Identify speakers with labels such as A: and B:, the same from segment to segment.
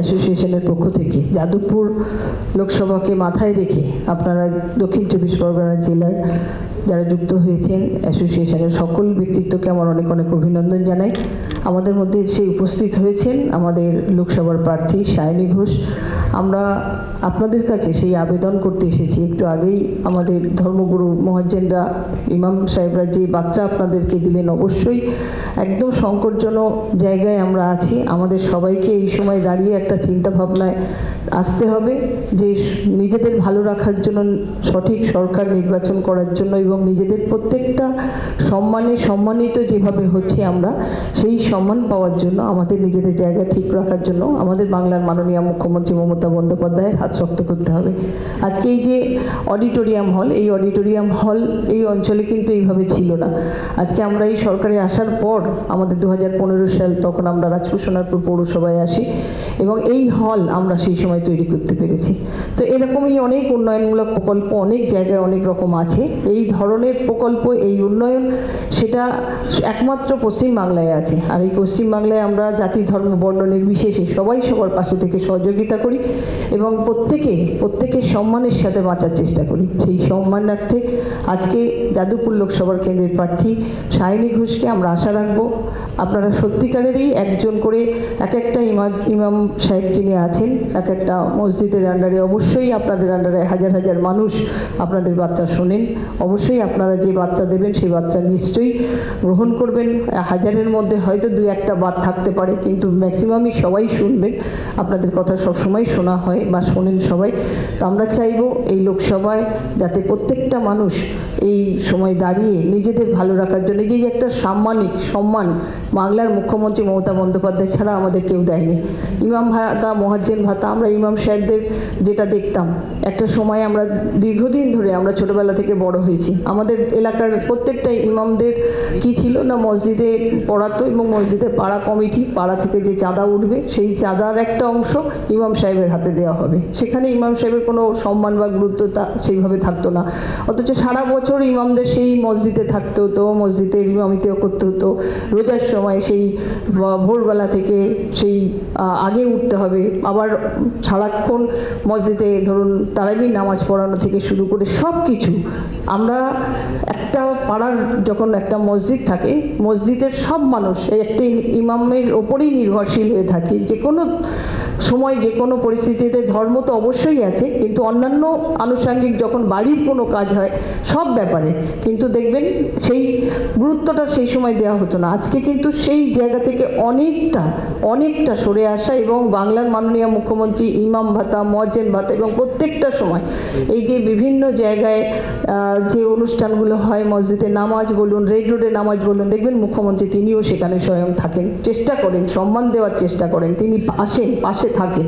A: অ্যাসোসিয়েশনের পক্ষ থেকে যাদবপুর লোকসভাকে মাথায় রেখে আপনারা দক্ষিণ চব্বিশ পরগনা জেলার যারা যুক্ত হয়েছেন অ্যাসোসিয়েশনের সকল ব্যক্তিত্বকে আমার অনেক অনেক অভিনন্দন জানাই। আমাদের মধ্যে সে উপস্থিত হয়েছেন আমাদের লোকসভার প্রার্থী সায়নী ঘোষ। আমরা আপনাদের কাছে সেই আবেদন করতে এসেছি। একটু আগেই আমাদের ধর্মগুরু মহাজ্জেনরা ইমাম সাহেবরা যে বার্তা আপনাদেরকে দিলেন, অবশ্যই একদম সংকটজনক জায়গায় আমরা আছি। আমাদের সবাইকে এই সময় দাঁড়িয়ে একটা চিন্তা ভাবনায় আসতে হবে যে নিজেদের ভালো রাখার জন্য সঠিক সরকার নির্বাচন করার জন্য এবং নিজেদের প্রত্যেকটা সম্মানে সম্মানিত যেভাবে হচ্ছে আমরা, সেই সম্মান পাওয়ার জন্য, আমাদের নিজেদের জায়গা ঠিক রাখার জন্য আমাদের বাংলার মাননীয় মুখ্যমন্ত্রী মমতা বন্দ্যোপাধ্যায়ের হাত শক্ত করতে হবে। আজকে এই যে অডিটোরিয়াম হল, এই অডিটোরিয়াম হল এই অঞ্চলে কিন্তু এইভাবে ছিল না। আজকে আমরা এই সরকারে আসার পর আমাদের দু হাজার পনেরো সাল তখন আমরা রাজপুর সোনারপুর পৌরসভায় আসি এবং এই হল আমরা সেই সময় তৈরি করতে পেরেছি। তো এরকমই অনেক উন্নয়নমূলক প্রকল্প, অনেক জায়গায় অনেক রকম আছে। এই ধরনের প্রকল্প এই উন্নয়ন, সেটা একমাত্র পশ্চিম বাংলায় আছে। আর এই পশ্চিম বাংলায় আমরা জাতি, ধর্ম, বর্ণ নির্বিশেষে সবাই সবার পাশে থেকে সহযোগিতা করি এবং প্রত্যেকে, প্রত্যেকের সম্মানের সাথে বাঁচার চেষ্টা করি। সেই সম্মানার্থে আজকে যাদবপুর লোকসভার কেন্দ্রের প্রার্থী সায়নী ঘোষকে আমরা আশা রাখব, আপনারা সত্যিকারেরই একজন করে এক একটা ইমাম ইমাম সাহেব যিনি আছেন, এক একটা মসজিদের আন্ডারে অবশ্যই আপনাদের আন্ডারে হাজার হাজার মানুষ আপনাদের বার্তা শোনেন। অবশ্যই আপনারা যে বার্তা দেবেন সেই বার্তা নিশ্চয়ই গ্রহণ করবেন। হাজারের মধ্যে হয়তো দু একটা বাদ থাকতে পারে, কিন্তু ম্যাক্সিমামই সবাই শুনবেন। আপনাদের কথা সবসময় শোনা হয় বা শোনেন সবাই। তো আমরা চাইব এই লোকসভায় যাতে প্রত্যেকটা মানুষ এই সময় দাঁড়িয়ে নিজেদের ভালো রাখার জন্য যে একটা সাম্মানিক সম্মান বাংলার মুখ্যমন্ত্রী মমতা বন্দ্যোপাধ্যায় ছাড়া আমাদের কেউ দেয়নি। ইমাম ভাতা, মহাজ্জেন ভাতা, আমরা ইমাম সাহেবদের যেটা দেখতাম, একটা সময় আমরা দীর্ঘদিন ধরে আমরা ছোটবেলা থেকে বড় হয়েছি। আমাদের এলাকার প্রত্যেকটা ইমামদের কি ছিল না মসজিদে পড়াতো এবং মসজিদে পাড়া কমিটি, পাড়া থেকে যে চাঁদা উঠবে, সেই চাঁদার একটা অংশ ইমাম সাহেবের হাতে দেওয়া হবে। সেখানে ইমাম সাহেবের কোনো সম্মান বা গুরুত্ব সেইভাবে থাকতো না। অথচ সারা বছর ইমামদের সেই মসজিদে থাকতে হতো মসজিদে ইমামিতেও করতে হতো। রোজার সময় সেই ভোরবেলা থেকে সেই আগে উঠতে হবে। আবার সারাক্ষণ মসজিদে ধরুন তারাবি নামাজ পড়ানো থেকে শুরু করে সব কিছু আমরা একটা পাড়ার যখন একটা মসজিদ থাকে, মসজিদের সব মানুষ একটি ইমামের ওপরেই নির্ভরশীল হয়ে থাকে। যে কোনো সময় যে কোনো পরিস্থিতিতে ধর্ম তো অবশ্যই আছে, কিন্তু অন্যান্য আনুষঙ্গিক যখন বাড়ির কোনো কাজ হয়, সব ব্যাপারে, কিন্তু দেখবেন সেই গুরুত্বটা সেই সময় দেওয়া হতো না। আজকে কিন্তু সেই জায়গা থেকে অনেকটা অনেকটা সরে আসা এবং বাংলার মাননীয় মুখ্যমন্ত্রী ইমাম ভাতা, মজ্জেন ভাতা এবং প্রত্যেকটা সময় এই যে বিভিন্ন জায়গায় যে অনুষ্ঠানগুলো হয়, মসজিদে নামাজ বলুন, রেড রোডে নামাজ বলুন, দেখবেন মুখ্যমন্ত্রী তিনিও সেখানে স্বয়ং থাকেন, চেষ্টা করেন, সম্মান দেওয়ার চেষ্টা করেন, তিনি আসেন, পাশে থাকেন।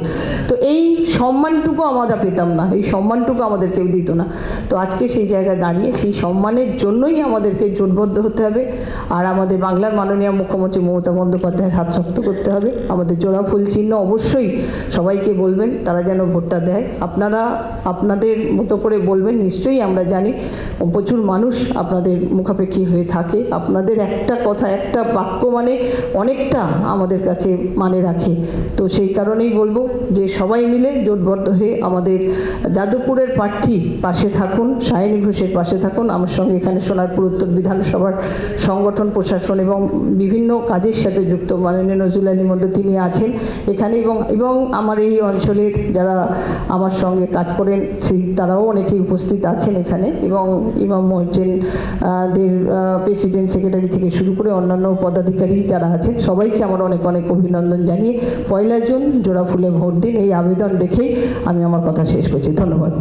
A: তো এই সম্মানটুকু আমরা পেতাম না, এই সম্মানটুকু আমাদের কেউ দিত না। তো আজকে সেই জায়গায় দাঁড়িয়ে সেই সম্মানের জন্যই আমাদেরকে জোটবদ্ধ হতে হবে। আর আমাদের বাংলার মাননীয় মুখ্যমন্ত্রী মমতা বন্দ্যোপাধ্যায়ের হাত শক্ত করতে হবে। আমাদের জোড়া ফুল চিহ্ন অবশ্যই সবাইকে বলবেন, তারা যেন ভোটটা দেয়। আপনারা, আপনাদের মতো করে বলবেন, নিশ্চয়ই আমরা জানি। প্রচুর মানুষ আপনাদের মুখাপেক্ষী হয়ে থাকে। আপনাদের একটা কথা, একটা বাক্য মানে অনেকটা আমাদের কাছে মানে রাখে। তো সেই কারণেই বলব যে সবাই মিলে জোটবদ্ধ হয়ে আমাদের যাদবপুরের প্রার্থী পাশে থাকুন সায়নী ঘোষের পাশে থাকুন। আমার সঙ্গে এখানে সোনারপুর উত্তর বিধানসভার সংগঠন, প্রশাসন এবং বিভিন্ন কাজের সাথে যুক্ত মাননীয় নজরুল আলী মণ্ডল, তিনি আছেন এখানে এবং এবং আমার এই অঞ্চলের যারা আমার সঙ্গে কাজ করেন, সেই তারাও অনেকেই উপস্থিত আছেন এখানে এবং ইমাম মহসেন দের প্রেসিডেন্ট সেক্রেটারি থেকে শুরু করে অন্যান্য পদাধিকারী যারা আছেন, সবাইকে আমার অনেক অনেক অভিনন্দন জানিয়ে পয়লা জুন জোড়া ফুলে ভোট দিন এই আবেদন রেখেই আমি আমার কথা শেষ করছি। ধন্যবাদ।